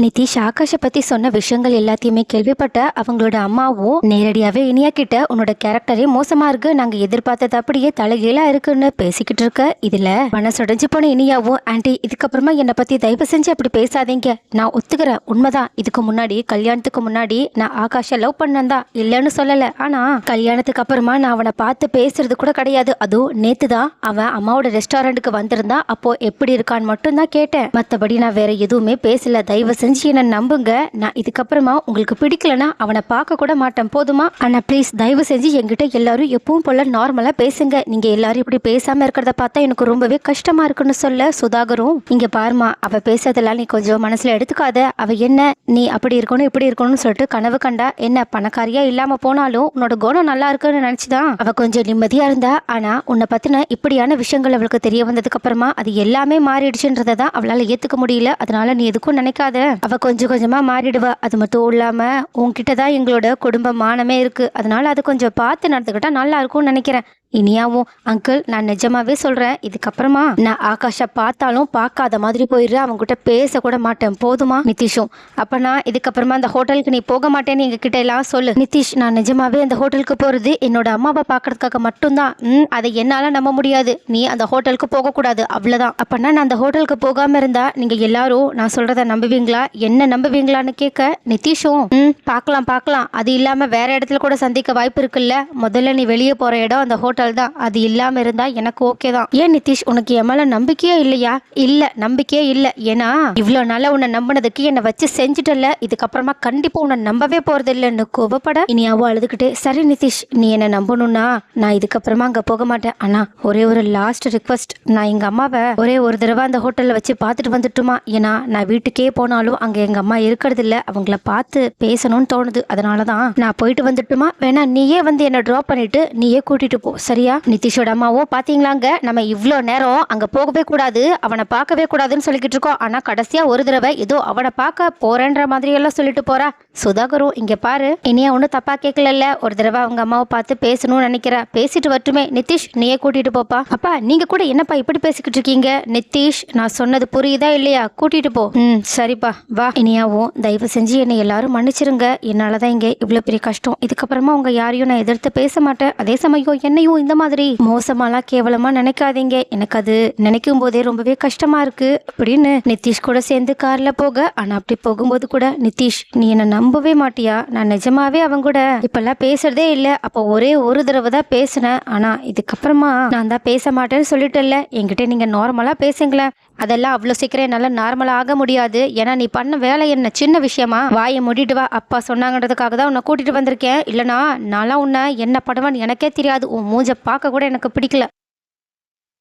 நிதிஷ் ஆகாஷை பத்தி சொன்ன விஷயங்கள் எல்லாத்தையுமே கேள்விப்பட்ட அவங்களோட அம்மாவும் நேரடியாவே இனியா கிட்ட உன்னோட கேரக்டரே மோசமா இருக்கு. நாங்க எதிர்பார்த்தது அப்படியே தலைகீழா இருக்குன்னு பேசிக்கிட்டு இருக்க. இதுல மனசுடைஞ்சு போன இனியாவும் ஆண்டி இதுக்கப்புறமா என்னை பத்தி தயவு செஞ்சு அப்படி பேசாதீங்க. நான் ஒத்துக்கிறேன். உண்மைதான். இதுக்கு முன்னாடி கல்யாணத்துக்கு முன்னாடி நான் ஆகாஷை லவ் பண்ணந்தான் இல்லைன்னு சொல்லல. ஆனா கல்யாணத்துக்கு அப்புறமா நான் அவனை பார்த்து பேசுறது கூட கிடையாது. அதுவும் நேத்து தான் அவன் அம்மாவோட ரெஸ்டாரண்ட்டுக்கு வந்திருந்தான். அப்போ எப்படி இருக்கான்னு மட்டும் தான் கேட்டேன். மத்தபடி நான் வேற எதுவுமே பேசல. தயவு செஞ்சு என்ன நம்புங்க. நான் இதுக்கப்புறமா உங்களுக்கு பிடிக்கலனா அவனை பார்க்க கூட மாட்டேன். போதுமா? ஆனால் ப்ளீஸ் தயவு செஞ்சு என்கிட்ட எல்லாரும் எப்பவும் போல நார்மலாக பேசுங்க. நீங்கள் எல்லாரும் இப்படி பேசாம இருக்கிறத பார்த்தா எனக்கு ரொம்பவே கஷ்டமா இருக்குன்னு சொல்ல சுதாகரும் இங்க பாருமா அவ பேசுறதெல்லாம் நீ கொஞ்சம் மனசுல எடுத்துக்காத. அவ என்ன நீ அப்படி இருக்கணும் இப்படி இருக்கணும்னு சொல்லிட்டு கனவு கண்டா என்ன பணக்காரியா இல்லாம போனாலும் உன்னோட குணம் நல்லா இருக்குன்னு நினைச்சுதான் அவ கொஞ்சம் நிம்மதியா இருந்தா ஆனா உன்னை பத்தின இப்படியான விஷயங்கள் அவளுக்கு தெரிய வந்ததுக்கு அப்புறமா அது எல்லாமே மாறிடுச்சுன்றதை தான் அவளால ஏத்துக்க முடியல. அதனால நீ எதுக்கும் நினைக்காத. அவ கொஞ்சம் கொஞ்சமா மாறிடுவா. அது மட்டும் இல்லாம உன்கிட்ட தான் எங்களோட குடும்ப மானமே இருக்கு. அதனால அது கொஞ்சம் பார்த்து நடந்துக்கிட்டா நல்லா இருக்கும்னு நினைக்கிறேன். இனியாவும் அங்கிள் நான் நிஜமாவே சொல்றேன். இதுக்கப்புறமா நான் ஆகாஷை பார்த்தாலும் பார்க்காத மாதிரி போயிடுறேன் அவங்ககிட்ட பேச கூட மாட்டேன். போதுமா நிதிஷும்? அப்ப நான் இதுக்கப்புறமா அந்த ஹோட்டலுக்கு நீ போக மாட்டேன்னு எங்க கிட்ட எல்லாம் சொல்லு. நிதிஷ் நான் நிஜமாவே அந்த ஹோட்டலுக்கு போறது என்னோட அம்மாவை பார்க்கறதுக்காக மட்டும்தான். ம் அதை என்னால நம்ப முடியாது. நீ அந்த ஹோட்டலுக்கு போகக்கூடாது. அவ்வளவுதான். அப்பனா நான் அந்த ஹோட்டலுக்கு போகாம இருந்தா நீங்க எல்லாரும் நான் சொல்றத நம்புவீங்களா? என்ன நம்புவீங்களான்னு கேட்க நிதிஷும் ம் பார்க்கலாம் பார்க்கலாம். அது இல்லாம வேற இடத்துல கூட சந்திக்க வாய்ப்பு இருக்குல்ல. முதல்ல நீ வெளியே போற இடம் அந்த ஹோட்டல் தான் அது இல்லாம இருந்தா எனக்கு ஓகே தான். ஏன் நிதிஷ் உனக்கு என் மேல நம்பிக்கையே இல்லையா? இல்ல நம்பிக்கையே இல்ல. ஏன்னா இவ்வளவு நாளா உன்னை நம்பினதுக்கு என்னை வச்சு செஞ்சுட்டல இதுக்கப்புறமா கண்டிப்பா உன்னை நம்பவே போறது இல்லைன்னு கோபப்பட இனியாவோ அழுதுகிட்டே சரி நிதிஷ் நீ என்ன நம்பணும்னா நான் இதுக்கப்புறமா அங்க போக மாட்டேன். ஆனா ஒரே ஒரு லாஸ்ட் ரிக்வஸ்ட் நான் எங்க அம்மாவை ஒரே ஒரு தடவை அந்த ஹோட்டல்ல வச்சு பார்த்துட்டு வந்துட்டுமா? ஏன்னா நான் வீட்டுக்கே போனாலும் அங்க எங்க அம்மா இருக்கிறது இல்ல அவங்கள பார்த்து பேசணும்னு தோணுது. அதனாலதான் நான் போயிட்டு வந்துட்டுமா? வேணா நீயே வந்து என்ன ட்ராப் பண்ணிட்டு நீயே கூட்டிட்டு போ. சரியா? நிதிஷோட அம்மாவும் பாத்தீங்களாங்க? நம்ம இவ்வளோ நேரம் அங்க போகவே கூடாது அவனை பார்க்கவே கூடாதுன்னு சொல்லிக்கிட்டு இருக்கோம். ஆனா கடைசியா ஒரு தடவை ஏதோ அவனை பார்க்க போறேன்ற மாதிரி எல்லாம் சொல்லிட்டு போறா. சுதாகரும் இங்க பாரு. இனியா ஒன்றும் தப்பா கேட்கலல்ல. ஒரு தடவை அவங்க அம்மாவை பார்த்து பேசணும்னு நினைக்கிற. பேசிட்டு வரட்டுமே. நிதிஷ் நீயே கூட்டிட்டு போப்பா. அப்பா நீங்க கூட என்னப்பா இப்படி பேசிக்கிட்டு இருக்கீங்க? நிதிஷ் நான் சொன்னது புரியுதா இல்லையா? கூட்டிட்டு போ. ம் சரிப்பா. வா. இனியாவும் தயவு செஞ்சு என்னை எல்லாரும் மன்னிச்சிருங்க. என்னாலதான் இங்க இவ்வளவு பெரிய கஷ்டம். இதுக்கப்புறமா உங்க யாரையும் நான் எதிர்த்து பேச மாட்டேன். அதே சமயம் என்னையும் இந்த மாதிரி மோசமாலாம் கேவலமா நினைக்காதீங்க. எனக்கு அது நினைக்கும் போதே ரொம்பவே கஷ்டமா இருக்கு. அப்படின்னு நிதிஷ் கூட சேர்ந்து கார்ல போக ஆனா அப்படி போகும்போது கூட நிதிஷ் நீ என்ன நம்பவே மாட்டியா? நான் நிஜமாவே அவங்க கூட இப்பெல்லாம் பேசுறதே இல்ல. அப்போ ஒரே ஒரு தடவை தான் பேசினேன். ஆனா இதுக்கப்புறமா நான் தான் பேச மாட்டேன்னு சொல்லிட்டேன்ல. என்கிட்ட நீங்க நார்மலா பேசுங்களேன். அதெல்லாம் அவ்வளோ சீக்கிரம் என்னால் நார்மலாக ஆக முடியாது. ஏன்னா நீ பண்ண வேலை என்ன? சின்ன விஷயமா? வாயை மூடிட்டு வா. அப்பா சொன்னாங்கன்றதுக்காக தான் உன்னை கூட்டிட்டு வந்திருக்கேன். இல்லைனா நான்லாம் உன்னை என்ன படுவான்னு எனக்கே தெரியாது. உன் மூஞ்ச பார்க்க கூட எனக்கு பிடிக்கல.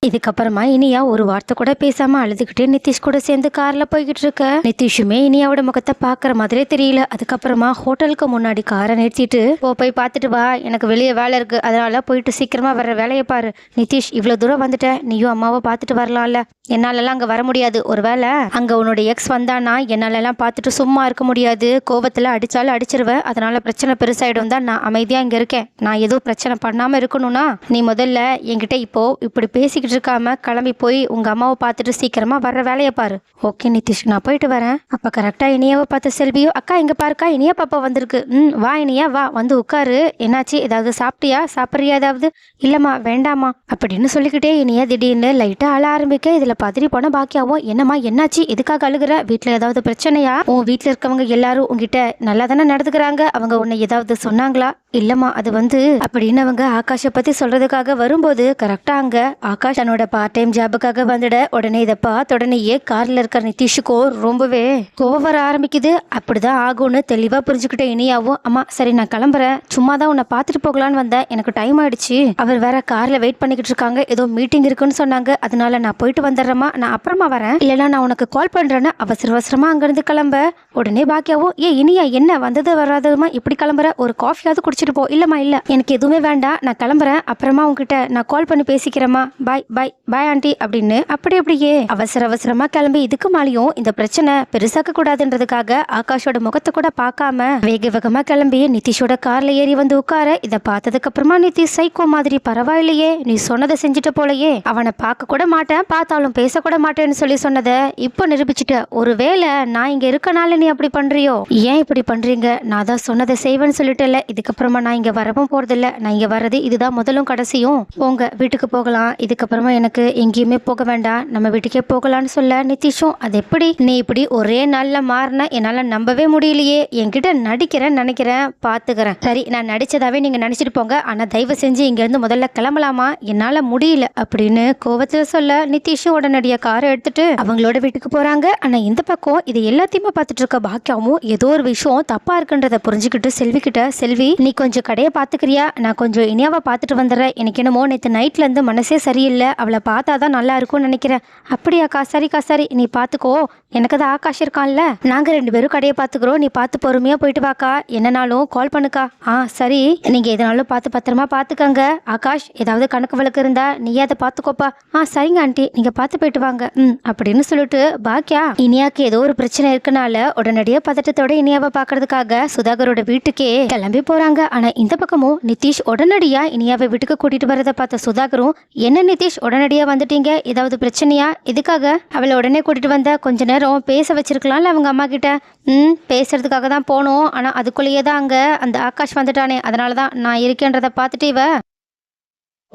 இதுக்கப்புறமா இனியா ஒரு வார்த்தை கூட பேசாம அழுதுகிட்டு நிதிஷ் கூட சேர்ந்து கார்ல போய்கிட்டு இருக்க. நிதிஷுமே இனியாவோட முகத்தை பாக்குற மாதிரியே தெரியல. அதுக்கப்புறமா ஹோட்டலுக்கு முன்னாடி காரை நிறுத்திட்டு போ போய் பார்த்துட்டு வா. எனக்கு வெளியே வேலை இருக்கு. அதனால போயிட்டு சீக்கிரமா வர்ற வேலையை பாரு. நிதிஷ் இவ்வளவு தூரம் வந்துட்ட. நீயும் அம்மாவை பார்த்துட்டு வரலாம்ல. என்னாலலாம் அங்க வர முடியாது. ஒருவேளை அங்க உன்னோட எக்ஸ் வந்தானா என்னாலலாம் பார்த்துட்டு சும்மா இருக்க முடியாது. கோபத்துல அடிச்சாலும் அடிச்சிருவேன் அதனால பிரச்சனை பெருசாயிடும் தான் நான் அமைதியா இங்க இருக்கேன். நான் எதுவும் பிரச்சனை பண்ணாம இருக்கணும்னா நீ முதல்ல என்கிட்ட இப்போ இப்படி பேசிக்கிட்டு இருக்காம கிளம்பி போய் உங்க அம்மாவை பார்த்துட்டு சீக்கிரமா வர்ற வேலையை பாரு. ஓகே நிதிஷ் நான் போயிட்டு வரேன். அப்ப கரெக்டா இனியாவை பார்த்த செல்வியோ அக்கா இங்கே பாருக்கா இனியா பாப்பா வந்திருக்கு. ம் வா இனியா வா வந்து உட்காரு. என்னாச்சு ஏதாவது சாப்பிட்டியா? சாப்பிட்றியா ஏதாவது? இல்லம்மா வேண்டாமா அப்படின்னு சொல்லிக்கிட்டே இனியா திடீர்னு லைட்டா அழ ஆரம்பிக்க இதுல பதறி போன பாக்கியாவும் என்னம்மா என்னாச்சு? எதுக்காக அழுகுற? வீட்டில் ஏதாவது பிரச்சனையா? உன் வீட்டில் இருக்கவங்க எல்லாரும் உங்ககிட்ட நல்லா தானே நடந்துக்கிறாங்க? அவங்க உன்னை ஏதாவது சொன்னாங்களா? இல்லம்மா அது வந்து அப்படின்னு அவங்க ஆகாஷை பத்தி சொல்றதுக்காக வரும்போது கரெக்டா அங்க ஆகாஷ் தன்னோட பார்ட் டைம் ஜாபுக்காக வந்துட உடனே இதை பார்த்த உடனேயே காரில் இருக்கிற நிதிஷுக்கோ ரொம்பவே கோவம் வர ஆரம்பிக்குது. அப்படிதான் ஆகும்னு தெளிவாக புரிஞ்சுக்கிட்ட இனியாவும் அம்மா சரி நான் கிளம்புறேன். சும்மா தான் உன்னை பார்த்துட்டு போகலான்னு வந்தேன். எனக்கு டைம் ஆயிடுச்சு. அவர் வேற காரில் வெயிட் பண்ணிக்கிட்டு இருக்காங்க. ஏதோ மீட்டிங் இருக்குன்னு சொன்னாங்க. அதனால நான் போயிட்டு வந்துடுறேம்மா. நான் அப்புறமா வரேன். இல்லைன்னா நான் உனக்கு கால் பண்ணுறேன்னு அவசர அவசரமா அங்கிருந்து கிளம்ப. உடனே பாக்கியாவும் ஏ இனியா என்ன? வந்தது வராதுமா இப்படி கிளம்புற? ஒரு காஃபியாவது குடிச்சிட்டு போ. இல்லம்மா இல்ல. எனக்கு எதுவுமே வேண்டாம். நான் கிளம்புறேன். அப்புறமா உங்ககிட்ட நான் கால் பண்ணி பேசிக்கிறேம்மா. பாய் பை பை ஆண்டி அப்படின்னு அப்படி அப்படியே அவசர அவசரமா கிளம்பி இதுக்கு மேலேயும் இந்த பிரச்சனை பெருசாக்க கூடாதுன்றதுக்காக ஆகாஷோட முகத்தை கூட பார்க்காம வேக வேகமா கிளம்பி நிதிஷோட கார்ல ஏறி வந்து உட்கார இதை பார்த்ததுக்கு அப்புறமா நிதிஷ் சைக்கோ மாதிரி பரவாயில்லையே நீ சொன்னதை செஞ்சுட்ட போலயே அவனை பார்க்க கூட மாட்டேன் பார்த்தாலும் பேசக்கூட மாட்டேன்னு சொல்லி சொன்னதை இப்போ நிரூபிச்சுட்ட ஒருவேளை நான் இங்க இருக்கனால நீ அப்படி பண்றியோ? ஏன் இப்படி பண்றீங்க? நான் தான் சொன்னதை செய்வேன்னு சொல்லிட்டேல இதுக்கப்புறமா நான் இங்க வரவும் போறதில்ல நான் இங்க வர்றது இதுதான் முதலும் கடைசியும். போங்க வீட்டுக்கு போகலாம் இதுக்கப்புறம் எனக்கு எங்கேயுமே போக வேண்டாம். நம்ம வீட்டுக்கே போகலான்னு சொல்ல நிதிஷும் அது எப்படி? நீ இப்படி ஒரே நாளில் மாறின என்னால் நம்பவே முடியலையே. என்கிட்ட நடிக்கிறேன் நினைக்கிறேன். பார்த்துக்கிறேன் சரி நான் நடிச்சதாவே நீங்கள் நினச்சிட்டு போங்க. ஆனால் தயவு செஞ்சு இங்கேருந்து முதல்ல கிளம்பலாமா? என்னால் முடியல. அப்படின்னு கோவத்துல சொல்ல நிதிஷும் உடனடியாக காரை எடுத்துட்டு அவங்களோட வீட்டுக்கு போகிறாங்க ஆனால் இந்த பக்கம் இது எல்லாத்தையுமே பார்த்துட்டு இருக்க பாக்கியாவும் ஏதோ ஒரு விஷயம் தப்பாக இருக்குன்றத புரிஞ்சுக்கிட்டு செல்வி கிட்ட செல்வி நீ கொஞ்சம் கடையை பார்த்துக்கிறியா நான் கொஞ்சம் இனியாவை பார்த்துட்டு வந்துடுறேன். எனக்கு என்னமோ நேற்று நைட்லேருந்து மனசே சரியில்லை. அவளை பார்த்தா தான் நல்லா இருக்கும்னு நினைக்கிறேன். அப்படியாக்கா சரிக்கா சரி நீ பார்த்துக்கோ. எனக்கு தான் ஆகாஷ் இருக்கான்ல. நாங்கள் ரெண்டு பேரும் கடையை பார்த்துக்குறோம். நீ பார்த்து பொறுமையாக போயிட்டு வாக்கா. என்னனாலும் கால் பண்ணுக்கா. ஆ சரி. நீங்கள் எதனாலும் பார்த்து பத்திரமா பார்த்துக்கங்க. ஆகாஷ் ஏதாவது கணக்கு வழக்கு இருந்தா நீயே அதை பார்த்துக்கோப்பா. ஆ சரிங்க ஆண்டி. நீங்கள் பார்த்து போயிட்டு வாங்க. ம் அப்படின்னு சொல்லிட்டு பாக்கியா இனியாக்கு ஏதோ ஒரு பிரச்சனை இருக்கனால உடனடியாக பதட்டத்தோட இனியாவை பார்க்கறதுக்காக சுதாகரோட வீட்டுக்கே கிளம்பி போறாங்க. ஆனா இந்த பக்கமும் நிதிஷ் உடனடியா இனியாவை வீட்டுக்கு கூட்டிட்டு வரதை பார்த்த சுதாகரும் என்ன நிதிஷ் உடனடியாக வந்துட்டீங்க? ஏதாவது பிரச்சனையா? இதுக்காக அவளை உடனே கூட்டிகிட்டு வந்த கொஞ்ச நேரம் பேச வச்சிருக்கலாம்ல அவங்க அம்மா கிட்ட. ம் பேசுறதுக்காக தான் போனோம். ஆனால் அதுக்குள்ளேயே தான் அங்கே அந்த ஆகாஷ் வந்துட்டானே. அதனால தான் நான் இருக்கேன்றதை பார்த்துட்டு இவ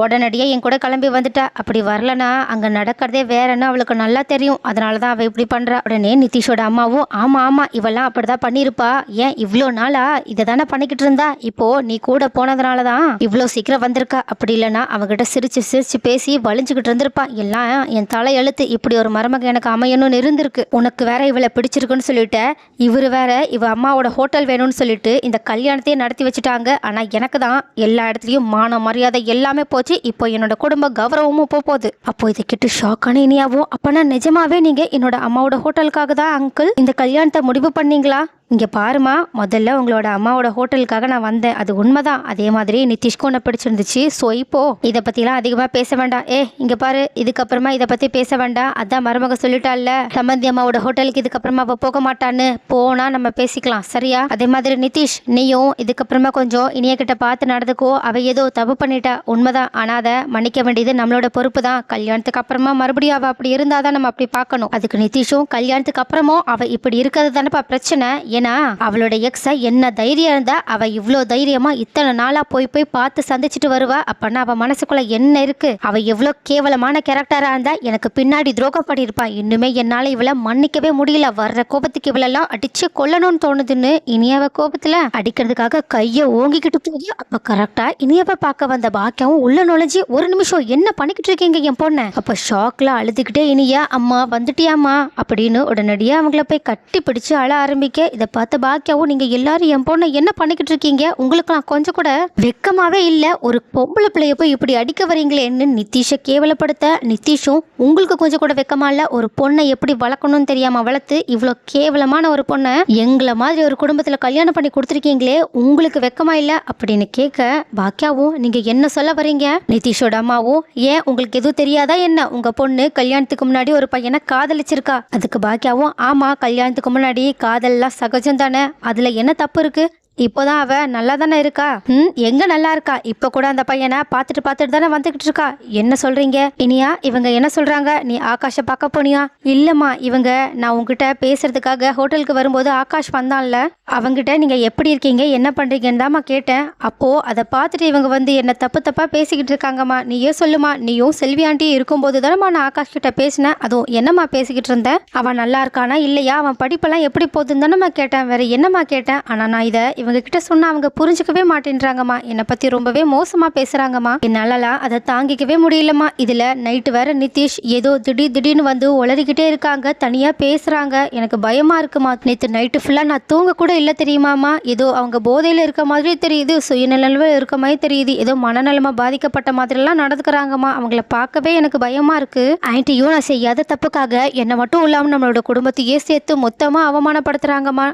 உடனடியாக என் கூட கிளம்பி வந்துட்டா. அப்படி வரலனா அங்கே நடக்கிறதே வேறன்னு அவளுக்கு நல்லா தெரியும். அதனால தான் அவள் இப்படி பண்ணுறா உடனே நிதிஷோட அம்மாவும் ஆமாம் ஆமாம் இவெல்லாம் அப்படி தான் பண்ணியிருப்பா. ஏன் இவ்வளோ நாளா இதை தானே பண்ணிக்கிட்டு இருந்தா? இப்போ நீ கூட போனதுனால தான் இவ்வளோ சீக்கிரம் வந்திருக்கா. அப்படி இல்லைன்னா அவகிட்ட சிரிச்சு சிரிச்சு பேசி வலிஞ்சுக்கிட்டு இருந்திருப்பா. எல்லாம் என் தலை எழுத்து. இப்படி ஒரு மருமக எனக்கு அமையணும்னு இருந்திருக்கு. உனக்கு வேற இவளை பிடிச்சிருக்குன்னு சொல்லிட்டு இவர் வேற இவ அம்மாவோட ஹோட்டல் வேணும்னு சொல்லிட்டு இந்த கல்யாணத்தையே நடத்தி வச்சுட்டாங்க. ஆனால் எனக்கு தான் எல்லா இடத்துலையும் மான மரியாதை எல்லாமே போச்சு. இப்போ என்னோட குடும்ப கௌரவமும் போக போகுது. அப்போ இதை கிட்ட ஷாக்கான இனியாவும் அப்பனா நிஜமாவே நீங்க என்னோட அம்மாவோட ஹோட்டலுக்காக தான் அங்கிள் இந்த கல்யாணத்தை முடிவு பண்ணீங்களா? இங்கே பாருமா முதல்ல உங்களோட அம்மாவோட ஹோட்டலுக்காக நான் வந்தேன். அது உண்மைதான். அதே மாதிரி நிதிஷ்க்கும் உன்னை பிடிச்சிருந்துச்சு. ஸோ இப்போ இதை பற்றிலாம் அதிகமாக பேச வேண்டாம். ஏ இங்கே பாரு இதுக்கப்புறமா இதை பற்றி பேச வேண்டாம். அதான் மருமக சொல்லிட்டால சம்பந்தி அம்மாவோட ஹோட்டலுக்கு இதுக்கப்புறமா அவள் போக மாட்டான்னு. போனால் நம்ம பேசிக்கலாம் சரியா? அதே மாதிரி நிதிஷ் நீயும் இதுக்கப்புறமா கொஞ்சம் இனிய கிட்ட பார்த்து நடந்துக்கோ. அவ ஏதோ தப்பு பண்ணிட்டா. உண்மைதான். ஆனால் அதை மன்னிக்க வேண்டியது நம்மளோட பொறுப்பு தான். கல்யாணத்துக்கு அப்புறமா மறுபடியும் அவள் அப்படி இருந்தால் தான் நம்ம அப்படி பார்க்கணும். அதுக்கு நிதிஷும் கல்யாணத்துக்கு அப்புறமும் அவள் இப்படி இருக்கிறது தானேப்பா பிரச்சனை. ஏன்னா அவளோட எக்ஸை என்ன தைரியம் இருந்தா அவ இவ்வளோ தைரியமா இத்தனை நாளா போய் போய் பார்த்து சந்திச்சுட்டு வருவா. அப்பன்னா அவ மனசுக்குள்ள என்ன இருக்கு? அவ எவ்வளோ கேவலமான கேரக்டரா இருந்தா எனக்கு பின்னாடி துரோகம் பண்ணியிருப்பா. இன்னுமே என்னால இவளை மன்னிக்கவே முடியல. வர்ற கோபத்துக்கு இவளெல்லாம் அடிச்சு கொல்லணும்னு தோணுதுன்னு இனியவ கோபத்துல அடிக்கிறதுக்காக கையை ஓங்கிக்கிட்டு போய் அப்ப கரெக்டா இனியவ பார்க்க வந்த பாக்கியாவும் உள்ள நுழைஞ்சு ஒரு நிமிஷம் என்ன பண்ணிக்கிட்டு இருக்கீங்க என் பொண்ணு? அப்ப ஷாக்ல அழுதுகிட்டே இனியா அம்மா வந்துட்டியாம்மா? அப்படின்னு உடனடியா அவங்கள போய் கட்டி பிடிச்சு அழ ஆரம்பிக்க இதை அதை பார்த்த பாக்கியாவும் நீங்க எல்லாரும் என் பொண்ணை என்ன பண்ணிக்கிட்டு இருக்கீங்க? உங்களுக்கு நான் கொஞ்சம் கூட வெக்கமாவே இல்ல. ஒரு பொம்பளை பிள்ளைய போய் இப்படி அடிக்க வரீங்களேன்னு நிதிஷை கேவலப்படுத்த நிதிஷும் உங்களுக்கு கொஞ்சம் கூட வெக்கமா இல்ல. ஒரு பொண்ணை எப்படி வளர்க்கணும்னு தெரியாம வளர்த்து இவ்வளோ கேவலமான ஒரு பொண்ணை எங்களை மாதிரி ஒரு குடும்பத்துல கல்யாணம் பண்ணி கொடுத்துருக்கீங்களே? உங்களுக்கு வெக்கமா இல்ல? அப்படின்னு கேட்க பாக்கியாவும் நீங்க என்ன சொல்ல வரீங்க நிதிஷோட அம்மாவும் ஏன் உங்களுக்கு எதுவும் தெரியாதா என்ன? உங்க பொண்ணு கல்யாணத்துக்கு முன்னாடி ஒரு பையனை காதலிச்சிருக்கா. அதுக்கு பாக்கியாவும் ஆமா கல்யாணத்துக்கு முன்னாடி காதல்லாம் சகஜம் தானே? அதில் என்ன தப்பு இருக்குது இப்போதான் அவ நல்லா தானே இருக்கா? ம் எங்க நல்லா இருக்கா? இப்போ கூட அந்த பையனை பார்த்துட்டு பார்த்துட்டு தானே வந்துகிட்டு இருக்கா? என்ன சொல்றீங்க? இனியா இவங்க என்ன சொல்றாங்க? நீ ஆகாஷை பார்க்க போனியா? இல்லம்மா இவங்க நான் உங்ககிட்ட பேசுறதுக்காக ஹோட்டலுக்கு வரும்போது ஆகாஷ் வந்தான்ல. அவங்கிட்ட நீங்க எப்படி இருக்கீங்க? என்ன பண்றீங்கன்னு தாம்மா கேட்டேன். அப்போ அதை பார்த்துட்டு இவங்க வந்து என்ன தப்பு தப்பா பேசிக்கிட்டு இருக்காங்கம்மா. நீயே சொல்லுமா. நீயும் செல்வி ஆண்டி இருக்கும்போது தானம்மா நான் ஆகாஷ் கிட்ட பேசினேன். அதுவும் என்னம்மா பேசிக்கிட்டு இருந்தேன் அவன் நல்லா இருக்கானா? இல்லையா? அவன் படிப்பெல்லாம் எப்படி போகுதுன்னு தானம்மா கேட்டேன். வேற என்னம்மா கேட்டேன்? ஆனா நான் இதை இவங்க சொன்னால் சொன்னா அவங்க புரிஞ்சுக்கவே மாட்டேன்றாங்கம்மா. என்னை பத்தி ரொம்பவே மோசமா பேசுறாங்கம்மா. என்னாலலாம் அதை தாங்கிக்கவே முடியலம்மா. இதுல நைட்டு வேற நிதிஷ் ஏதோ திடீர் திடீர்னு வந்து உளறிக்கிட்டே இருக்காங்க. தனியா பேசுறாங்க. எனக்கு பயமா இருக்குமா. நேற்று நைட்டு ஃபுல்லா நான் தூங்க கூட இல்லை தெரியுமாம்மா. ஏதோ அவங்க போதையில இருக்க மாதிரி தெரியுது. சுயநலவில் இருக்க மாதிரி தெரியுது. ஏதோ மனநலமா பாதிக்கப்பட்ட மாதிரிலாம் நடந்துக்கிறாங்கம்மா. அவங்கள பார்க்கவே எனக்கு பயமா இருக்கு. ஆன்ட்டியும் நான் செய்யாத தப்புக்காக என்னை மட்டும் இல்லாமல் நம்மளோட குடும்பத்தையே சேர்த்து மொத்தமாக அவமானப்படுத்துறாங்கம்மா.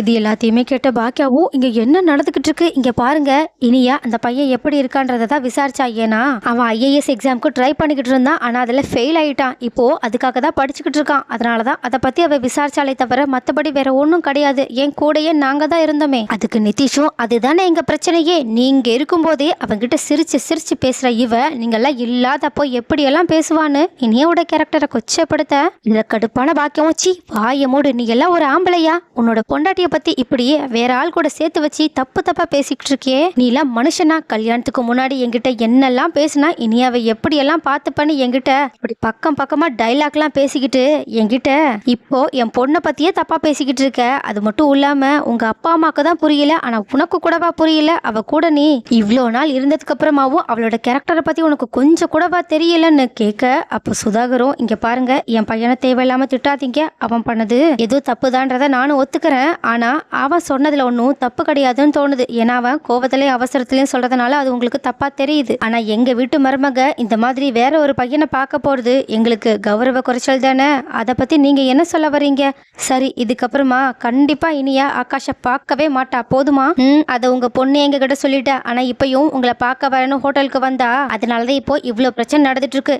இது எல்லாத்தையுமே கேட்ட பாக்கியாவும் இங்க என்ன நடந்துகிட்டு இருக்கு இங்க பாருங்க இனியா அந்த பையன் எப்படி இருக்கான்றத தான் விசாரிச்சா ஏன்னா அவன் ஐஏஎஸ் எக்ஸாம்க்கு ட்ரை பண்ணிக்கிட்டு இருந்தான் ஆனா அதுல ஃபெயில் ஆயிட்டான். இப்போ அதுக்காக தான் படிச்சுக்கிட்டு இருக்கான். அதனாலதான் அதை பத்தி அவ விசாரிச்சாலே தவிர மத்தபடி வேற ஒன்றும் கிடையாது. என் கூடயே நாங்க தான் இருந்தோமே. அதுக்கு நிதிஷும் அதுதானே எங்க பிரச்சனையே? நீங்க இருக்கும்போதே அவங்கிட்ட சிரிச்சு சிரிச்சு பேசுற இவ நீங்கெல்லாம் இல்லாதப்போ எப்படியெல்லாம் பேசுவான்னு? இனியோட கேரக்டரை கொச்சப்படுத்த. இந்த கடுப்பான பாக்கியம் வச்சு வாய மூடு நீ எல்லாம் ஒரு ஆம்பளையா? உன்னோட பொண்டாட்டி பொண்டாட்டிய பத்தி இப்படியே வேற ஆள் கூட சேர்த்து வச்சு தப்பு தப்பா பேசிக்கிட்டு இருக்கியே? நீ எல்லாம் மனுஷனா? கல்யாணத்துக்கு முன்னாடி என்கிட்ட என்னெல்லாம் பேசினா இனி அவ எப்படியெல்லாம் பார்த்து பண்ணி என்கிட்ட இப்படி பக்கம் பக்கமா டைலாக்லாம் பேசிக்கிட்டு என்கிட்ட. இப்போ என் பொண்ணை பத்தியே தப்பா பேசிக்கிட்டு இருக்க. அது மட்டும் இல்லாம உங்க அப்பா அம்மாக்கு தான் புரியல. ஆனா உனக்கு கூடவா புரியல? அவ கூட நீ இவ்வளோ நாள் இருந்ததுக்கு அப்புறமாவும் அவளோட கேரக்டரை பத்தி உனக்கு கொஞ்சம் கூடவா தெரியலன்னு கேட்க அப்போ சுதாகரும் இங்க பாருங்க என் பையனை தேவையில்லாம திட்டாதீங்க. அவன் பண்ணது ஏதோ தப்புதான்றத நானும் ஒத்துக்கிறேன். ஆனால் அவன் சொன்னதில் ஒன்றும் தப்பு கிடையாதுன்னு தோணுது. ஏன்னா அவன் கோவத்திலையும் அவசரத்துலையும் சொல்கிறதுனால அது உங்களுக்கு தப்பாக தெரியுது. ஆனால் எங்கள் வீட்டு மருமக இந்த மாதிரி வேற ஒரு பையனை பார்க்க போகிறது எங்களுக்கு கௌரவ குறைச்சல் தானே? அதை பற்றி நீங்கள் என்ன சொல்ல வர்றீங்க? சரி இதுக்கப்புறமா கண்டிப்பாக இனியா ஆகாஷை பார்க்கவே மாட்டா. போதுமா? ம் அதை உங்கள் பொண்ணு எங்ககிட்ட சொல்லிட்டா. ஆனால் இப்பயும் உங்களை பார்க்க வரணும் ஹோட்டலுக்கு வந்தா. அதனாலதான் இப்போ இவ்வளோ பிரச்சனை நடந்துட்டு இருக்கு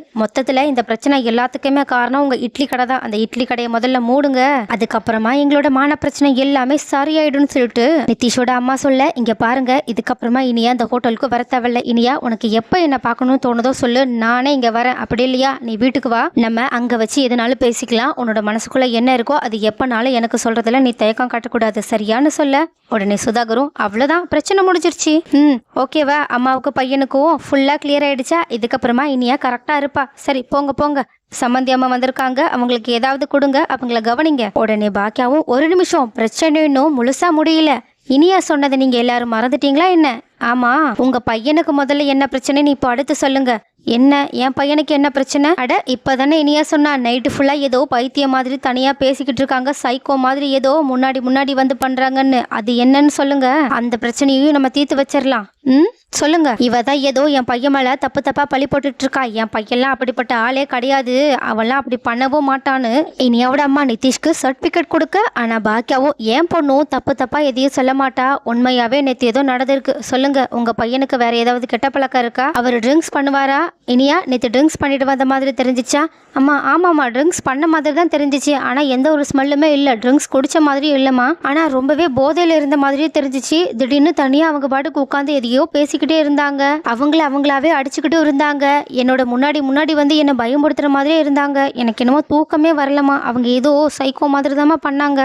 இந்த பிரச்சனை எல்லாத்துக்குமே காரணம் உங்கள் இட்லி கடை தான். அந்த இட்லி கடையை முதல்ல மூடுங்க. அதுக்கப்புறமா எங்களோட மான பிரச்சனை எல்லாம் சரியாயிடும்னு சொல்லிட்டு நிதிஷோட அம்மா சொல்ல இங்க பாருங்க இதுக்கப்புறமா இனியா அந்த ஹோட்டலுக்கு வர தேவையில்ல. இனியா உனக்கு எப்ப என்ன பார்க்கணும்னு தோணுதோ சொல்லு. நானே இங்க வரேன். அப்படி இல்லையா? நீ வீட்டுக்கு வா. நம்ம அங்க வச்சு எதுனாலும் பேசிக்கலாம். உன்னோட மனசுக்குள்ள என்ன இருக்கோ அது எப்பனாலும் எனக்கு சொல்றதுல நீ தயக்கம் காட்டக்கூடாது. சரியான்னு சொல்ல. உடனே சுதாகரும் அவ்வளவுதான். பிரச்சனை முடிஞ்சிருச்சு. ம் ஓகேவா. அம்மாவுக்கு பையனுக்கும் ஃபுல்லா கிளியர் ஆயிடுச்சா? இதுக்கப்புறமா இனியா கரெக்டா இருப்பா. சரி போங்க போங்க. சம்மந்தி அம்மா வந்திருக்காங்க. அவங்களுக்கு ஏதாவது கொடுங்க. அவங்கள கவனிங்க. உடனே பாக்கியாவும் ஒரு நிமிஷம். பிரச்சனை இன்னும் முழுசா முடியல. இனியா சொன்னதை நீங்க எல்லாரும் மறந்துட்டீங்களா என்ன? ஆமா. உங்க பையனுக்கு முதல்ல என்ன பிரச்சனைன்னு இப்போ அடுத்து சொல்லுங்க. என்ன? என் பையனுக்கு என்ன பிரச்சனை? அட இப்பதானே இனியா சொன்னா. நைட்டு ஃபுல்லா ஏதோ பைத்தியம் மாதிரி தனியா பேசிக்கிட்டு இருக்காங்க. சைக்கோ மாதிரி ஏதோ முன்னாடி முன்னாடி வந்து பண்றாங்கன்னு. அது என்னன்னு சொல்லுங்க. அந்த பிரச்சனையையும் நம்ம தீர்த்து வச்சிடலாம் ம்? சொல்லுங்க. இவ தான் ஏதோ என் பையன் மேல தப்பு தப்பா பழி போட்டுட்டு இருக்கா என் பையன்லாம் அப்படிப்பட்ட ஆளே கிடையாது. அவெல்லாம் அப்படி பண்ணவும் மாட்டான்னு. இனியாவோட அம்மா நிதிஷ்க்கு சர்டிபிகேட் கொடுக்க? ஆனா பாக்கியாவோ என் பொண்ணும் தப்பு தப்பா எதையும் சொல்ல மாட்டா. உண்மையாவே நேற்று ஏதோ நடந்திருக்கு. சொல்லுங்க உங்க பையனுக்கு வேற ஏதாவது கெட்ட பழக்கம் இருக்கா? அவர் ட்ரிங்க்ஸ் பண்ணுவாரா? இனியா நேற்று ட்ரிங்க்ஸ் பண்ணிட்டு வந்த மாதிரி தெரிஞ்சிச்சா? அம்மா ஆமாம்மா ட்ரிங்க்ஸ் பண்ண மாதிரி தான் தெரிஞ்சிச்சு. ஆனால் எந்த ஒரு ஸ்மெல்லுமே இல்லை. ட்ரிங்க்ஸ் குடிச்ச மாதிரியும் இல்லைம்மா. ஆனால் ரொம்பவே போதையில் இருந்த மாதிரியே தெரிஞ்சிச்சு. திடீர்னு தனியாக அவங்க பாட்டுக்கு உட்காந்து எதையோ பேசிக்கிட்டே இருந்தாங்க. அவங்கள அவங்களாவே அடிச்சுக்கிட்டு இருந்தாங்க. என்னோட முன்னாடி முன்னாடி வந்து என்னை பயமுறுத்துற மாதிரியே இருந்தாங்க. எனக்கு என்னமோ தூக்கமே வரலம்மா. அவங்க ஏதோ சைக்கோ மாதிரி தாம்மா பண்ணாங்க.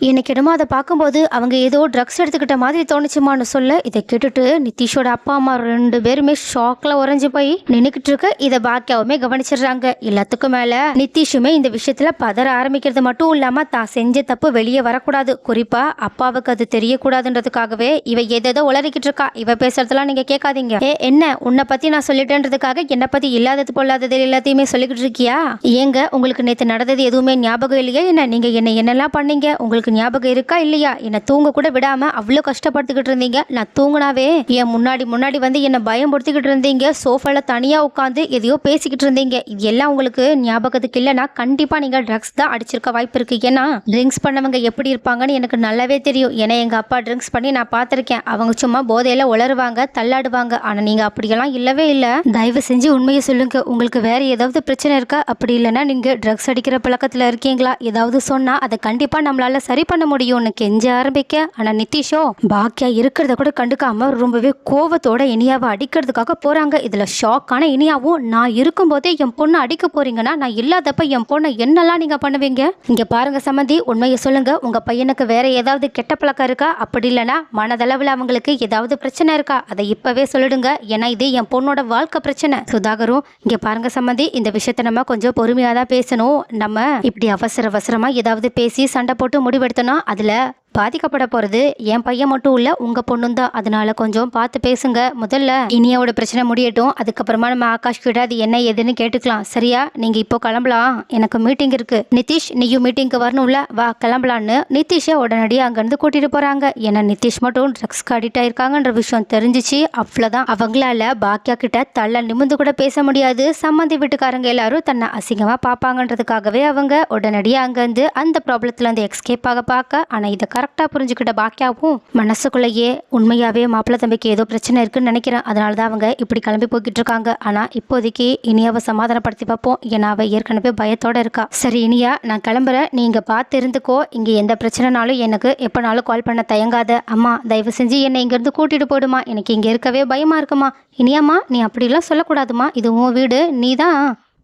எனக்கு என்னமோ அதை பார்க்கும்போது அவங்க ஏதோ ட்ரக்ஸ் எடுத்துக்கிட்ட மாதிரி தோணுச்சுமான்னு சொல்ல இதை கேட்டுட்டு நிதிஷோட அப்பா அம்மா ரெண்டு பேருமே ஷாக்ல உறைஞ்சு போய் நின்றுக்கிட்டு இருக்க. இதை பாக்கியாவுமே கவனிச்சிடுறாங்க. எல்லாத்துக்கும் மேல நிதிஷுமே இந்த விஷயத்துல பதற ஆரம்பிக்கிறது மட்டும் இல்லாம தான் செஞ்ச தப்பு வெளியே வரக்கூடாது. குறிப்பா அப்பாவுக்கு அது தெரியக்கூடாதுன்றதுக்காகவே இவ எதோ உளறிக்கிட்டு இருக்கா. இவ பேசுறதெல்லாம் நீங்க கேட்காதீங்க. ஏ என்ன? உன்னை பத்தி நான் சொல்லிட்டேன்றதுக்காக என்னை பத்தி இல்லாதது பொல்லாதது எல்லாத்தையுமே சொல்லிக்கிட்டு இருக்கியா? ஏங்க உங்களுக்கு நேற்று நடந்தது எதுவுமே ஞாபகம் இல்லையா? என்ன? நீங்க என்ன என்னெல்லாம் பண்ணீங்க? உங்களுக்கு ஞாபகம் இருக்கா இல்லையா? என்னை தூங்க கூட விடாம அவ்வளோ கஷ்டப்படுத்திக்கிட்டு இருந்தீங்க. நான் தூங்கினாவே என் முன்னாடி முன்னாடி வந்து என்னை பயம்படுத்திக்கிட்டு இருந்தீங்க. சோஃபால தனியா உட்காந்து எதையோ பேசிக்கிட்டு இருந்தீங்க. இது எல்லாம் உங்களுக்கு ஞாபகத்துக்கு இல்லைன்னா கண்டிப்பா நீங்க ட்ரக்ஸ் தான் அடிச்சிருக்க வாய்ப்பு இருக்கு. ஏன்னா ட்ரிங்க்ஸ் பண்ணவங்க எப்படி இருப்பாங்கன்னு எனக்கு நல்லாவே தெரியும். ஏன்னா எங்க அப்பா ட்ரிங்க்ஸ் பண்ணி நான் பார்த்துருக்கேன். அவங்க சும்மா போதையில உளருவாங்க தள்ளாடுவாங்க. ஆனா நீங்க அப்படியெல்லாம் இல்லவே இல்லை. தயவு செஞ்சு உண்மையை சொல்லுங்க. உங்களுக்கு வேற ஏதாவது பிரச்சனை இருக்கா? அப்படி இல்லைன்னா நீங்க ட்ரக்ஸ் அடிக்கிற பழக்கத்துல இருக்கீங்களா? ஏதாவது சொன்னா அதை கண்டிப்பா நம்மளால சரி சரி பண்ண முடியும்னு கெஞ்ச ஆரம்பிக்க. ஆனா நிதிஷோ பாக்கியா இருக்கிறத கூட கண்டுக்காம ரொம்பவே கோவத்தோட இனியாவை அடிக்கிறதுக்காக போறாங்க. இதுல ஷாக்கான இனியாவும் நான் இருக்கும்போதே என் பொண்ணை அடிக்க போறீங்கன்னா நான் இல்லாதப்ப என் பொண்ணை என்னெல்லாம் நீங்க பண்ணுவீங்க? இங்க பாருங்க சம்மந்தி உண்மையை சொல்லுங்க. உங்க பையனுக்கு வேற ஏதாவது கெட்ட பழக்கம் இருக்கா? அப்படி இல்லைன்னா மனதளவில் அவங்களுக்கு ஏதாவது பிரச்சனை இருக்கா? அதை இப்பவே சொல்லிடுங்க. ஏன்னா இது என் பொண்ணோட வாழ்க்கை பிரச்சனை. சுதாகரும் இங்க பாருங்க சம்மந்தி இந்த விஷயத்த நம்ம கொஞ்சம் பொறுமையா தான் பேசணும். நம்ம இப்படி அவசர அவசரமா ஏதாவது பேசி சண்டை போட்டு முடிவு பயன்படுத்தினா அதில் பாதிக்கப்பட போகிறது என் பையன் மட்டும் இல்லை உங்கள் பொண்ணும் தான். அதனால கொஞ்சம் பார்த்து பேசுங்க. முதல்ல இனியாவோட பிரச்சனை முடியட்டும். அதுக்கப்புறமா நம்ம ஆகாஷ் கிட்ட அது என்ன ஏதுன்னு கேட்டுக்கலாம். சரியா? நீங்கள் இப்போ கிளம்பலாம். எனக்கு மீட்டிங் இருக்குது நிதிஷ் நீயும் மீட்டிங்க்கு வரணும்ல? வா கிளம்பலான்னு நிதிஷை உடனடியாக அங்கேருந்து கூட்டிகிட்டு போகிறாங்க ஏன்னா நிதிஷ் மட்டும் ட்ரக்ஸ்க்கு அடிக்ட் ஆயிருக்காங்கன்ற விஷயம் தெரிஞ்சிச்சு. அவ்வளோதான் அவங்களால பாக்கியா கிட்ட தள்ள நிமிந்து கூட பேச முடியாது. சம்மந்தி வீட்டுக்காரங்க எல்லாரும் தன்னை அசிங்கமாக பார்ப்பாங்கன்றதுக்காகவே அவங்க உடனடியாக அங்கேருந்து அந்த ப்ராப்ளத்தில் வந்து எஸ்கேப் ஆக பார்க்க. ஆனால் இதை கரெக்டாக புரிஞ்சுக்கிட்ட பாக்கியாவும் மனசுக்குள்ளேயே உண்மையாகவே மாப்பிள்ளை தம்பிக்கு ஏதோ பிரச்சனை இருக்குன்னு நினைக்கிறேன். அதனால தான் அவங்க இப்படி கிளம்பி போய்கிட்டு இருக்காங்க. ஆனால் இப்போதைக்கு இனியாவை சமாதானப்படுத்தி பார்ப்போம். ஏன்னா அவள் ஏற்கனவே பயத்தோடு இருக்கா. சரி இனியா நான் கிளம்புறேன். நீங்கள் பார்த்து இருந்துக்கோ. இங்கே எந்த பிரச்சனைனாலும் எனக்கு எப்போனாலும் கால் பண்ண தயங்காத. அம்மா தயவு செஞ்சு என்னை இங்கேருந்து கூட்டிட்டு போடுமா எனக்கு இங்கே இருக்கவே பயமாக இருக்குமா. இனியாம்மா நீ அப்படிலாம் சொல்லக்கூடாதுமா. இது உன் வீடு நீ தான்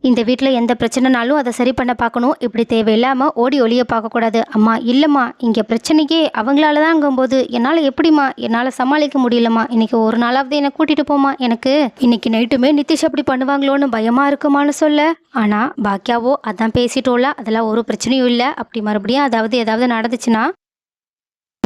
இந்த வீட்டில் எந்த பிரச்சனைனாலும் அதை சரி பண்ண பார்க்கணும். இப்படி தேவையில்லாமல் ஓடி ஒளிய பார்க்கக்கூடாது. அம்மா இல்லைம்மா இங்கே பிரச்சனைக்கே அவங்களால தாங்கும்போது என்னால் எப்படிம்மா? என்னால் சமாளிக்க முடியலம்மா. இன்னைக்கு ஒரு நாளாவது என்னை கூட்டிகிட்டு போமா எனக்கு. இன்னைக்கு நைட்டுமே நிதிஷ் அப்படி பண்ணுவாங்களோன்னு பயமாக இருக்குமான்னு சொல்ல. ஆனால் பாக்கியாவோ அதான் பேசிட்டோம்ல அதெல்லாம் ஒரு பிரச்சனையும் இல்லை. அப்படி மறுபடியும் அதாவது ஏதாவது நடந்துச்சுன்னா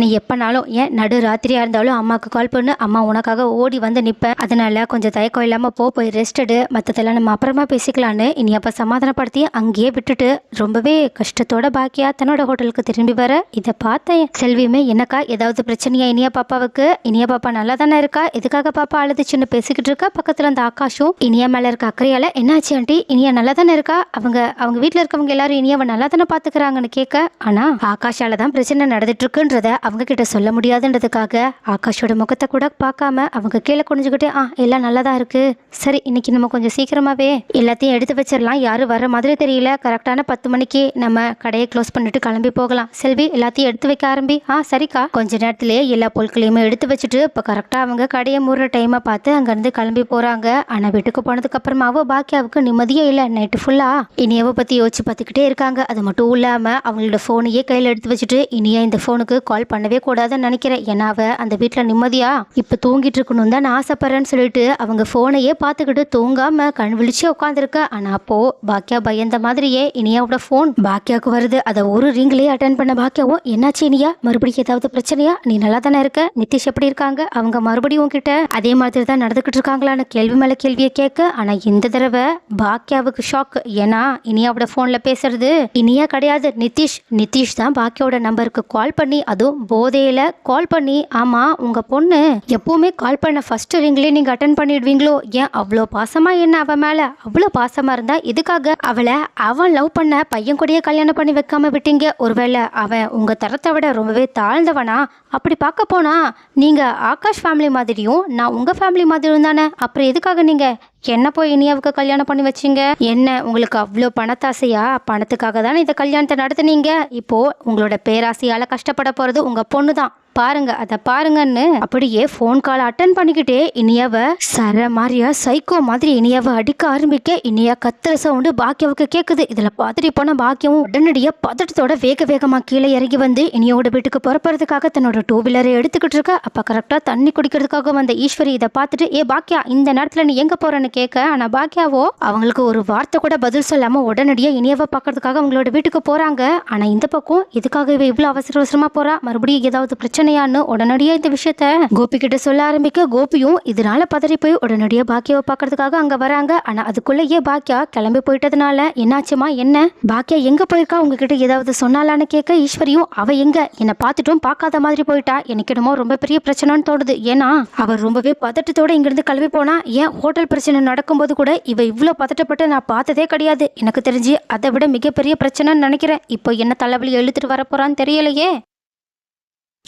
நீ எப்பனாலும் ஏன் நடு ராத்திரியா இருந்தாலும் அம்மாவுக்கு கால் பண்ணு. அம்மா உனக்காக ஓடி வந்து நிற்பேன் அதனால கொஞ்சம் தயக்கம் இல்லாமல் போ போய் ரெஸ்ட் எடு. மற்றதெல்லாம் நம்ம அப்புறமா பேசிக்கலான்னு இனி அப்போ சமாதானப்படுத்தி அங்கேயே விட்டுட்டு ரொம்பவே கஷ்டத்தோட பாக்கியா தன்னோட ஹோட்டலுக்கு திரும்பி வர. இதை பார்த்தேன் செல்வியுமே என்னக்கா ஏதாவது பிரச்சனையா இனியா பாப்பாவுக்கு? இனியா பாப்பா நல்லா தானே இருக்கா? எதுக்காக பாப்பா அழுதுச்சுன்னு பேசிக்கிட்டு இருக்கா? பக்கத்தில் அந்த ஆகாஷும் இனியா மேலே இருக்க அக்கறையால என்னாச்சு ஆண்டி இனியா நல்லா தானே இருக்கா? அவங்க அவங்க வீட்டில் இருக்கவங்க எல்லாரும் இனியாவை நல்லா தானே பார்த்துக்கிறாங்கன்னு கேட்க ஆனால் ஆகாஷால தான் பிரச்சனை நடந்துட்டு இருக்குன்றத அவங்க கிட்ட சொல்ல முடியாதுன்றதுக்காக ஆகாஷோட முகத்தை கூட பார்க்காம அவங்க கீழே குனிஞ்சுக்கிட்டே ஆ எல்லாம் நல்லா தான் இருக்கு. சரி இன்னைக்கு நம்ம கொஞ்சம் சீக்கிரமாவே எல்லாத்தையும் எடுத்து வச்சிடலாம். யாரும் வர மாதிரி தெரியல. கரெக்டான பத்து மணிக்கு நம்ம கடையை க்ளோஸ் பண்ணிட்டு கிளம்பி போகலாம். செல்வி எல்லாத்தையும் எடுத்து வைக்க ஆரம்பி ஆ சரிக்கா. கொஞ்ச நேரத்திலேயே எல்லா பொருட்களையுமே எடுத்து வச்சுட்டு இப்போ கரெக்டாக அவங்க கடையை மூடுற டைமை பார்த்து அங்கேருந்து கிளம்பி போகிறாங்க ஆனால் வீட்டுக்கு போனதுக்கு அப்புறமாவோ பாக்கியாவுக்கு நிம்மதியே இல்லை. நைட்டு ஃபுல்லாக இனியாவை பற்றி யோசிச்சு பார்த்துக்கிட்டே இருக்காங்க. அது மட்டும் இல்லாமல் அவங்களோட ஃபோனையே கையில் எடுத்து வச்சுட்டு இனியா இந்த ஃபோனுக்கு கால் பண்ணவே கூடாதுன்னு நினைக்கிறேன். ஏன்னா அவ அந்த வீட்டில் நிம்மதியா இப்போ தூங்கிட்டு இருக்கணும் தான் நான் ஆசைப்படுறேன்னு சொல்லிட்டு அவங்க ஃபோனையே பார்த்துக்கிட்டு தூங்காம கண் விழிச்சு உட்காந்துருக்க ஆனால் அப்போ பாக்கியா பயந்த மாதிரியே இனியாவோட ஃபோன் பாக்கியாவுக்கு வருது. அதை ஒரு ரிங்லேயே அட்டன் பண்ண பாக்கியாவும் என்னாச்சு இனியா? மறுபடியும் ஏதாவது பிரச்சனையா? நீ நல்லா தானே இருக்க? நிதிஷ் எப்படி இருக்காங்க? அவங்க மறுபடியும் உங்ககிட்ட அதே மாதிரி தான் நடந்துக்கிட்டு இருக்காங்களான்னு கேள்வி மேலே கேள்வியை கேட்க ஆனால் இந்த தடவை பாக்கியாவுக்கு ஷாக் ஏன்னா இனியாவோட ஃபோனில் பேசுறது இனியா கிடையாது நிதிஷ். நிதிஷ் தான் பாக்கியாவோட நம்பருக்கு கால் பண்ணி அதுவும் போதையில் கால் பண்ணி ஆமாம் உங்கள் பொண்ணு எப்போவுமே கால் பண்ண ஃபஸ்ட்டு ரிங்லேயே நீங்கள் அட்டன் பண்ணிடுவீங்களோ? ஏன் அவ்வளோ பாசமாக என்ன அவன் மேலே? அவ்வளோ பாசமாக இருந்தால் எதுக்காக அவளை அவன் லவ் பண்ண பையன் கூடயே கல்யாணம் பண்ணி வைக்காம விட்டீங்க? ஒருவேளை அவன் உங்கள் தரத்தை விட ரொம்பவே தாழ்ந்தவனா? அப்படி பார்க்க போனா நீங்கள் ஆகாஷ் ஃபேமிலி மாதிரியும் நான் உங்கள் ஃபேமிலி மாதிரியும் தானே? அப்புறம் எதுக்காக நீங்கள் என்ன போய் இனியாவுக்கு கல்யாணம் பண்ணி வச்சீங்க? என்ன உங்களுக்கு அவ்வளோ பணத்தாசையா? பணத்துக்காக தானே இந்த கல்யாணத்தை நடத்துனீங்க? இப்போ உங்களோட பேராசையால் கஷ்டப்பட போகிறது உங்கள் பொண்ணு தான் பாருங்க அதை பாருங்கன்னு அப்படியே ஃபோன் கால் அட்டன் பண்ணிக்கிட்டே இனியாவ சர மாதிரியா சைக்கோ மாதிரி இனியாவை அடிக்க ஆரம்பிக்க இனியா கத்துற சவுண்டு பாக்கியாவுக்கு கேட்குது இதில் பாத்துட்டு போன பாக்கியமும் உடனடியாக பதட்டத்தோட வேக வேகமாக கீழே இறங்கி வந்து இனியோட வீட்டுக்கு புறப்படுறதுக்காக தன்னோட டூ வீலரை எடுத்துக்கிட்டு இருக்க. அப்போ கரெக்டாக தண்ணி குடிக்கிறதுக்காக வந்த ஈஸ்வரி இதை பார்த்துட்டு ஏ பாக்கியா இந்த நேரத்தில் நீ எங்கே போகிறேன்னு கேட்க ஆனால் பாக்கியாவோ அவங்களுக்கு ஒரு வார்த்தை கூட பதில் சொல்லாமல் உடனடியாக இனியாவை பார்க்கறதுக்காக அவங்களோட வீட்டுக்கு போகிறாங்க ஆனால் இந்த பக்கம் இதுக்காக இவ இவ்வளோ அவசர அவசரமாக போகிறா மறுபடியும் ஏதாவது பிரச்சனை பிரச்சனையான்னு உடனடியா இந்த விஷயத்த கோபி கிட்ட சொல்ல ஆரம்பிக்க கோபியும் இதனால பதறி போய் உடனடியா பாக்கியாவை பார்க்கறதுக்காக அங்க வராங்க. ஆனா அதுக்குள்ளேயே பாக்கியா கிளம்பி போயிட்டதுனால என்னாச்சுமா என்ன? பாக்கியா எங்க போயிருக்கா? உங்ககிட்ட ஏதாவது சொன்னாலான்னு கேட்க ஈஸ்வரியும் அவ எங்க? என்னை பார்த்துட்டும் பார்க்காத மாதிரி போயிட்டா. எனக்கு என்னமோ ரொம்ப பெரிய பிரச்சனைன்னு தோணுது. ஏன்னா அவர் ரொம்பவே பதட்டத்தோட இங்கிருந்து கிளம்பி போனா ஏன் ஹோட்டல் பிரச்சனை நடக்கும்போது கூட இவ இவ்வளோ பதட்டப்பட்டு நான் பார்த்ததே கிடையாது. எனக்கு தெரிஞ்சு அதை விட மிகப்பெரிய பிரச்சனைன்னு நினைக்கிறேன். இப்போ என்ன தலைவலி எழுத்துட்டு வரப்போறான்னு தெரியலையே.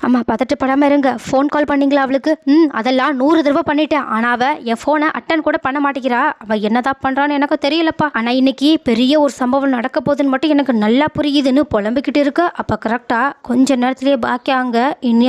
அம்மா பதட்டப்படாமல் இருங்க. ஃபோன் கால் பண்ணீங்களா அவளுக்கு? ம் அதெல்லாம் நூறு தடவை பண்ணிட்டேன். ஆனால் அவள் என் ஃபோனை அட்டன் கூட பண்ண மாட்டேங்கிறா. அவள் என்னதான் பண்ணுறான்னு எனக்கு தெரியலப்பா. ஆனால் இன்னைக்கு பெரிய ஒரு சம்பவம் நடக்க போகுதுன்னு மட்டும் எனக்கு நல்லா புரியுதுன்னு புலம்பிக்கிட்டு இருக்கு. அப்போ கரெக்டாக கொஞ்ச நேரத்திலேயே பாக்கி அங்கே?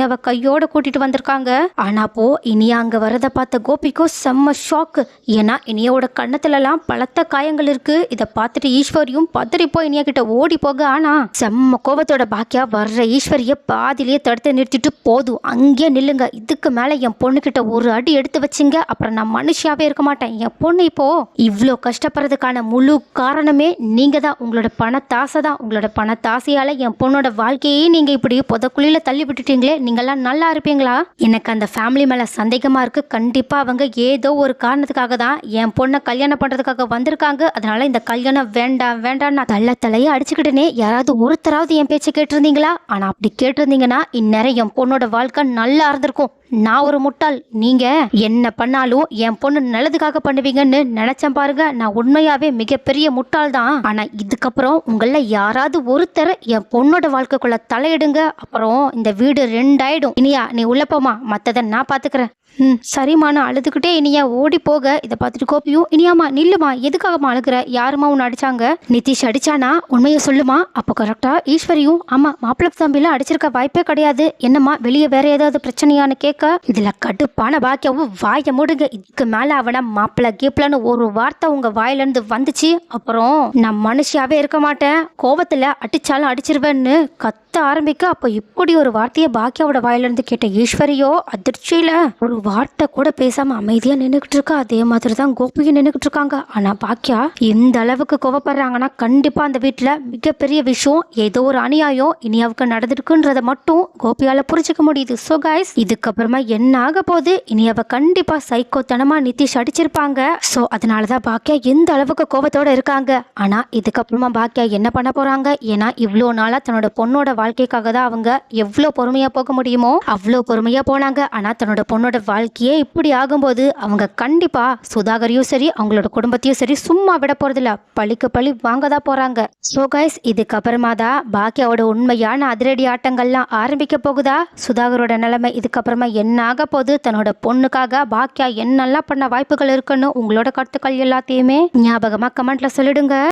அவள் கையோட கூட்டிட்டு வந்திருக்காங்க. ஆனால் போ இனியா அங்கே வரதை பார்த்த கோபிக்கோ செம்ம ஷாக்கு ஏன்னா இனியாவோட கண்ணத்துலலாம் பலத்த காயங்கள் இருக்கு. இதை பார்த்துட்டு ஈஸ்வரியும் பதறி போய் இனியா கிட்ட ஓடி போக ஆனால் செம்ம கோபத்தோட பாக்கியா வர்ற ஈஸ்வரியை பாதிலேயே தடுத்து வண்டியை நிறுத்திட்டு போதும். அங்கேயே நில்லுங்க. இதுக்கு மேலே என் பொண்ணுக்கிட்ட ஒரு அடி எடுத்து வச்சிங்க. அப்புறம் நான் மனுஷியாவே இருக்க மாட்டேன். என் பொண்ணு இப்போ இவ்வளோ கஷ்டப்படுறதுக்கான முழு காரணமே நீங்க தான் உங்களோட பணத்தாசை தான் உங்களோட பணத்தாசையால என் பொண்ணோட வாழ்க்கையே நீங்க இப்படி புதக்குழியில தள்ளி விட்டுட்டீங்களே. நீங்கெல்லாம் நல்லா இருப்பீங்களா? எனக்கு அந்த ஃபேமிலி மேல சந்தேகமா இருக்கு. கண்டிப்பா அவங்க ஏதோ ஒரு காரணத்துக்காக தான் என் பொண்ணை கல்யாணம் பண்றதுக்காக வந்திருக்காங்க. அதனால இந்த கல்யாணம் வேண்டாம் வேண்டாம் நான் தள்ள தலையை அடிச்சுக்கிட்டேனே. யாராவது ஒருத்தராவது என் பேச்சை கேட்டிருந்தீங்களா? ஆனா அப்படி கேட்டிருந்தீங்கன்னா வேற என் பொண்ணோட வாழ்க்கை நல்லா இருந்திருக்கும். நான் ஒரு முட்டாள். நீங்க என்ன பண்ணாலும் என் பொண்ணு நல்லதுக்காக பண்ணுவீங்கன்னு நினைச்சேன் பாருங்க. நான் உண்மையாவே மிகப்பெரிய முட்டாள் தான் ஆனா இதுக்கப்புறம் உங்கள யாராவது ஒருத்தர் என் பொண்ணோட வாழ்க்கைக்குள்ள தலையிடுங்க. அப்புறம் இந்த வீடு ரெண்டாயிடும். இனியா நீ உள்ள போமா மத்ததை நான் பாத்துக்கிறேன். ம் சரிம்மா நான் அழுதுகிட்டே இனியா ஓடி போக இதை பார்த்துட்டு கோபியும் இனியாமா நில்லுமா எதுக்காகம்மா அழுகுற? யாரும்மா உன்னை அடிச்சாங்க? நிதிஷ் அடிச்சானா? உண்மையை சொல்லுமா? அப்போ கரெக்டா ஈஸ்வரியும் ஆமா மாப்பிள்ள தம்பிலாம் அடிச்சிருக்க வாய்ப்பே கிடையாது. என்னம்மா வெளியே வேற ஏதாவது பிரச்சனையான்னு கேட்க? இதுல கடுப்பான பாக்கியாவும் வாயை மூடுங்க. இதுக்கு மேல அவனை மாப்பிள்ளை கீப்பிளன்னு ஒரு வார்த்தை உங்க வாயிலிருந்து வந்துச்சு. அப்புறம் நான் மனுஷியாவே இருக்க மாட்டேன். கோபத்தில் அடிச்சாலும் அடிச்சிருவேன்னு கத்த ஆரம்பிக்க அப்போ இப்படி ஒரு வார்த்தையை பாக்கியாவோட வாயிலிருந்து கேட்ட ஈஸ்வரியோ அதிர்ச்சியில ஒரு வார்த்தை கூட பேசாம அமைதியா நின்றுகிட்டு இருக்கா? அதே மாதிரி தான் கோபியும் நின்றுகிட்டு இருக்காங்க. ஆனா பாக்கியா எந்த அளவுக்கு கோவப்படுறாங்கன்னா கண்டிப்பா அந்த வீட்டுல மிகப்பெரிய விஷயம் ஏதோ ஒரு அநியாயம் இனியாவுக்கு நடந்திருக்குன்றத மட்டும் கோபியால புரிஞ்சுக்க முடியுது. ஸோ கைஸ் இதுக்கப்புறமா என்ன ஆக போகுது? இனியாவை கண்டிப்பா சைக்கோத்தனமாக நிதிஷ் அடிச்சிருப்பாங்க. ஸோ அதனாலதான் பாக்கியா எந்த அளவுக்கு கோபத்தோட இருக்காங்க. ஆனா இதுக்கப்புறமா பாக்கியா என்ன பண்ண போறாங்க? ஏன்னா இவ்வளோ நாளா தன்னோட பொண்ணோட வாழ்க்கைக்காக தான் அவங்க எவ்வளோ பொறுமையா போக முடியுமோ அவ்வளோ பொறுமையா போனாங்க. ஆனா தன்னோட பொண்ணோட வாழ்க்கையே இப்படி ஆகும்போது அவங்க கண்டிப்பாக சுதாகரையும் சரி அவங்களோட குடும்பத்தையும் சரி சும்மா விட போகிறதில்ல பழிக்கு பழி வாங்க தான் போகிறாங்க ஸோ கைஸ் இதுக்கப்புறமா தான் பாக்கியாவோட உண்மையான அதிரடி ஆட்டங்கள்லாம் ஆரம்பிக்க போகுதா? சுதாகரோட நிலைமை இதுக்கப்புறமா என்ன ஆக போகுது? தன்னோட பொண்ணுக்காக பாக்கியா என்னெல்லாம் பண்ண வாய்ப்புகள் இருக்குன்னு உங்களோட கருத்துக்கள் எல்லாத்தையுமே ஞாபகமாக கமெண்ட்டில் சொல்லிடுங்க.